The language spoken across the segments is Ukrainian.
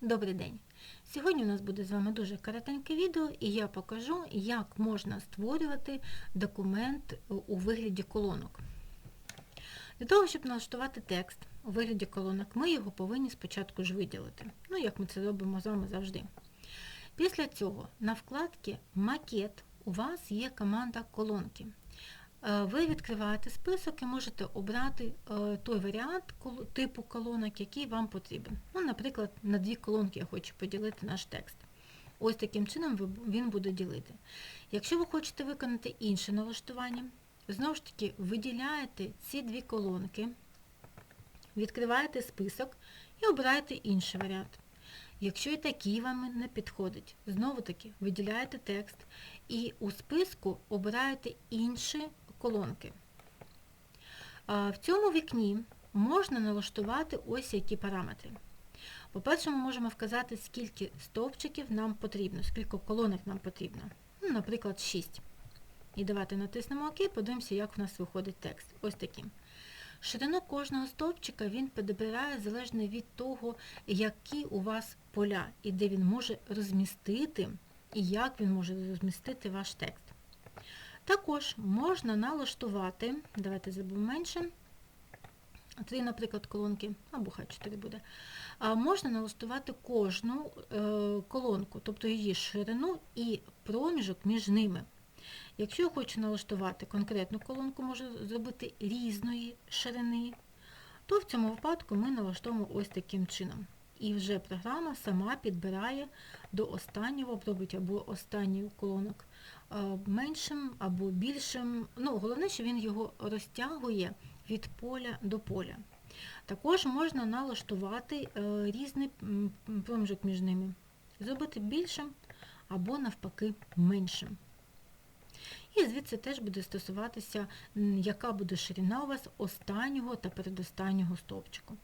Добрий день! Сьогодні у нас буде з вами дуже коротеньке відео, і я покажу, як можна створювати документ у вигляді колонок. Для того, щоб налаштувати текст у вигляді колонок, ми його повинні спочатку ж виділити, ну як ми це робимо з вами завжди. Після цього на вкладці Макет у вас є команда колонки. Е, Ви відкриваєте список і можете обрати е, той варіант типу колонок, який вам потрібен. Ну, наприклад, на дві колонки я хочу поділити наш текст. Ось таким чином він буде ділити. Якщо ви хочете виконати інше налаштування, знову ж таки виділяєте ці дві колонки, відкриваєте список і обираєте інший варіант. Якщо і такий вам не підходить, знову таки виділяєте текст і у списку обираєте інші колонки. В цьому вікні можна налаштувати ось які параметри. По-перше, ми можемо вказати, скільки стовпчиків нам потрібно, скільки колонок нам потрібно. Ну, наприклад, 6. І давайте натиснемо ОК, подивимося, як в нас виходить текст. Ось таким. Ширину кожного стовпчика він підбирає залежно від того, які у вас поля і де він може розмістити, і як він може розмістити ваш текст. Також можна налаштувати, давайте зробимо менше, три, наприклад, колонки, або хай 4 буде, можна налаштувати кожну е, колонку, тобто її ширину і проміжок між ними. Якщо я хочу налаштувати конкретну колонку, можу зробити різної ширини, то в цьому випадку ми налаштовуємо ось таким чином. І вже програма сама підбирає до останнього, обробить або останній колонок е, меншим або більшим. Ну, головне, що він його розтягує від поля до поля. Також можна налаштувати е, різний проміжок між ними, зробити більшим або навпаки меншим. І звідси теж буде стосуватися, яка буде ширина у вас останнього та передостаннього стовпчику.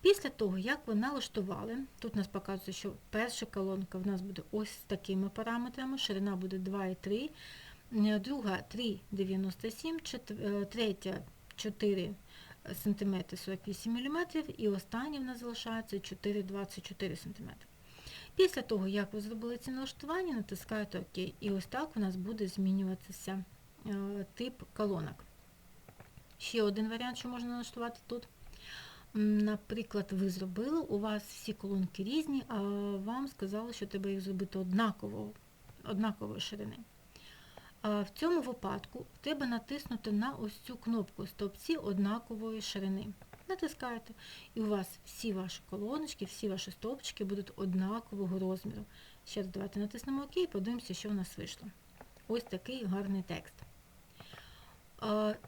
Після того, як ви налаштували, тут нас показує, що перша колонка в нас буде ось з такими параметрами, ширина буде 2,3, е, друга 3,97, чет- е, третя 4 см 48 мм і остання в нас залишається 4,24 см. Після того, як ви зробили ці налаштування, натискаєте ОК. І ось так у нас буде змінюватися е, тип колонок. Ще один варіант, що можна налаштувати тут. Наприклад, ви зробили, у вас всі колонки різні, а вам сказали, що треба їх зробити однаково, однакової ширини. В цьому випадку треба натиснути на ось цю кнопку стовпці однакової ширини. Натискаєте, і у вас всі ваші колоночки, всі ваші стовпчики будуть однакового розміру. Ще раз давайте натиснемо ОК і подивимося, що в нас вийшло. Ось такий гарний текст.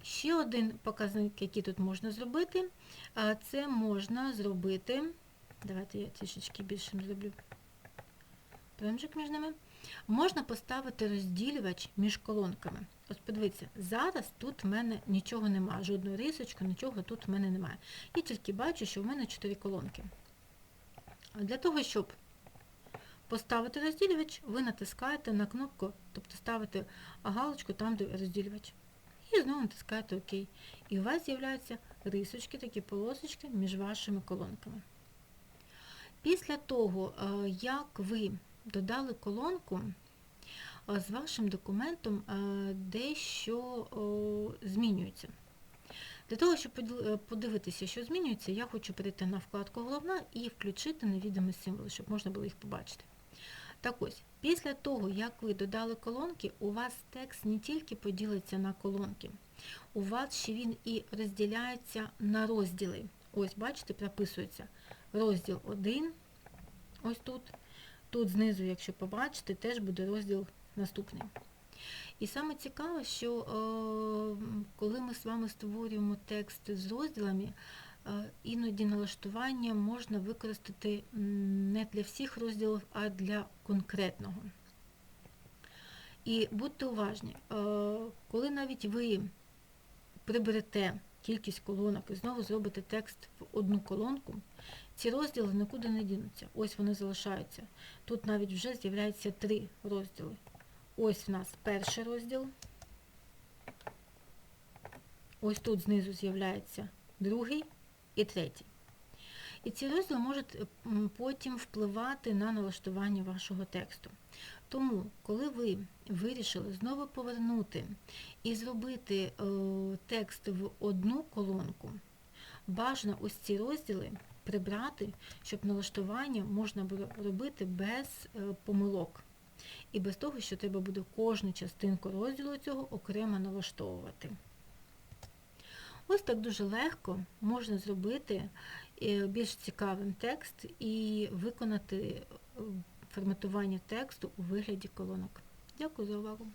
Ще один показник, який тут можна зробити, це можна зробити, давайте я трішечки більшим зроблю проміжок між ними, можна поставити розділювач між колонками. Ось подивіться, зараз тут в мене нічого немає, жодної рисочки, нічого тут в мене немає. Я тільки бачу, що в мене 4 колонки. Для того, щоб поставити розділювач, ви натискаєте на кнопку, тобто ставите галочку там, де розділювач. І знову натискаєте ОК. І у вас з'являються рисочки, такі полосочки між вашими колонками. Після того, е, як ви додали колонку, е, з вашим документом е, дещо змінюється. Для того, щоб подивитися, що змінюється, я хочу перейти на вкладку Головна і включити невідомі символи, щоб можна було їх побачити. Так ось, після того, як ви додали колонки, у вас текст не тільки поділиться на колонки, у вас ще він і розділяється на розділи. Ось, бачите, прописується розділ 1, ось тут. Тут знизу, якщо побачите, теж буде розділ наступний. І саме цікаве, що е, коли ми з вами створюємо текст з розділами, іноді налаштування можна використати не для всіх розділів, а для конкретного. І будьте уважні, е, коли навіть ви приберете кількість колонок і знову зробите текст в одну колонку, ці розділи нікуди не дінуться. Ось вони залишаються. Тут навіть вже з'являється три розділи. Ось в нас перший розділ. Ось тут знизу з'являється другий і третій. І ці розділи можуть е, потім впливати на налаштування вашого тексту. Тому, коли ви вирішили знову повернути і зробити е, текст в одну колонку, бажано ось ці розділи прибрати, щоб налаштування можна було робити без е, помилок. І без того, що треба буде кожну частинку розділу цього окремо налаштовувати. Ось так дуже легко можна зробити е, більш цікавим текст і виконати е, форматування тексту у вигляді колонок. Дякую за увагу.